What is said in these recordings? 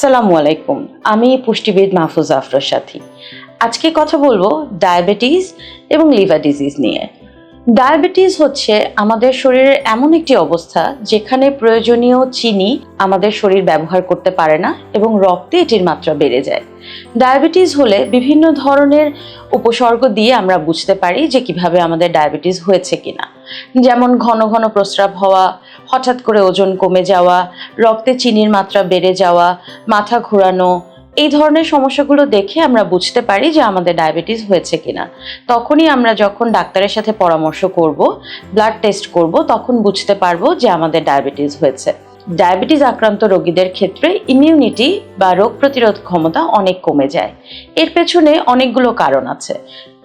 সালামু আলাইকুম, আমি পুষ্টিবিদ মাহফুজ আফরোর সাথী। আজকে কথা বলব ডায়াবেটিস এবং লিভার ডিজিজ নিয়ে। ডায়াবেটিস হচ্ছে আমাদের শরীরের এমন একটি অবস্থা যেখানে প্রয়োজনীয় চিনি আমাদের শরীর ব্যবহার করতে পারে না এবং রক্তে এটির মাত্রা বেড়ে যায়। ডায়াবেটিস হলে বিভিন্ন ধরনের উপসর্গ দিয়ে আমরা বুঝতে পারি যে কীভাবে আমাদের ডায়াবেটিস হয়েছে কিনা। যেমন ঘন ঘন প্রস্রাব হওয়া হঠাৎ করে ওজন কমে যাওয়া, রক্তে চিনির মাত্রা বেড়ে যাওয়া, মাথা ঘোরানো, এই ধরনের সমস্যাগুলো দেখে আমরা বুঝতে পারি যে আমাদের ডায়াবেটিস হয়েছে কিনা। তখনই আমরা যখন ডাক্তারের সাথে পরামর্শ করব ব্লাড টেস্ট করব, তখন বুঝতে পারব যে আমাদের ডায়াবেটিস হয়েছে। ডায়াবেটিস আক্রান্ত রোগীদের ক্ষেত্রে ইমিউনিটি বা রোগ প্রতিরোধ ক্ষমতা অনেক কমে যায়। এর পেছনে অনেকগুলো কারণ আছে।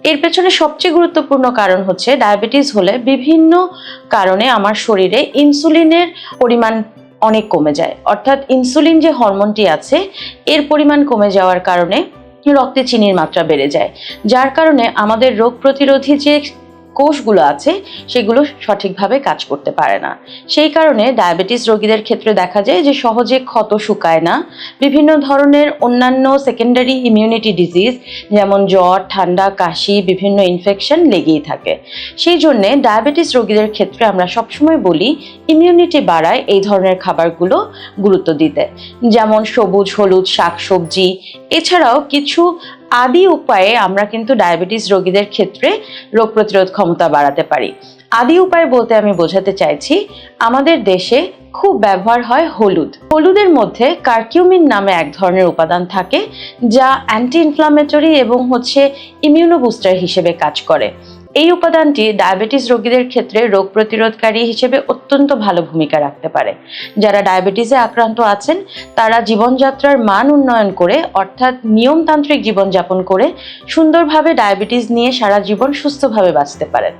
এর পেছনে সবচেয়ে গুরুত্বপূর্ণ কারণ হচ্ছে ডায়াবেটিস হলে বিভিন্ন কারণে আমার শরীরে ইনসুলিনের পরিমাণ অনেক কমে যায়। অর্থাৎ ইনসুলিন যে হরমোনটি আছে, এর পরিমাণ কমে যাওয়ার কারণে রক্তে চিনির মাত্রা বেড়ে যায়। যার কারণে আমাদের রোগ প্রতিরোধী যে কোষগুলো আছে, সেগুলো সঠিকভাবে কাজ করতে পারে না। সেই কারণে ডায়াবেটিস রোগীদের ক্ষেত্রে দেখা যায় যে সহজে ক্ষত শুকায় না। বিভিন্ন ধরনের অন্যান্য সেকেন্ডারি ইমিউনিটি ডিজিজ যেমন জ্বর, ঠান্ডা, কাশি, বিভিন্ন ইনফেকশন লেগেই থাকে। সেই জন্যে ডায়াবেটিস রোগীদের ক্ষেত্রে আমরা সবসময় বলি ইমিউনিটি বাড়ায় এই ধরনের খাবারগুলো গুরুত্ব দিতে। যেমন সবুজ, হলুদ, শাকসবজি। এছাড়াও কিছু আদি উপায়ে আমরা কিন্তু ডায়াবেটিস রোগীদের ক্ষেত্রে রোগ প্রতিরোধ ক্ষমতা বাড়াতে পারি। আদি উপায় বলতে আমি বোঝাতে চাইছি, আমাদের দেশে খুব ব্যবহার হয় হলুদ। হলুদের মধ্যে কার্কিউমিন নামে এক ধরনের উপাদান থাকে, যা অ্যান্টি ইনফ্লামেটরি এবং হচ্ছে ইমিউনো বুস্টার হিসেবে কাজ করে। এই উপাদানটি ডায়াবেটিস রোগীদের ক্ষেত্রে রোগ প্রতিরোধকারী হিসেবে অত্যন্ত ভালো ভূমিকা রাখতে পারে। যারা ডায়াবেটিসে আক্রান্ত আছেন, তারা জীবনযাত্রার মান উন্নয়ন করে, অর্থাৎ নিয়মতান্ত্রিক জীবনযাপন করে, সুন্দরভাবে ডায়াবেটিস নিয়ে সারা জীবন সুস্থভাবে বাঁচতে পারেন।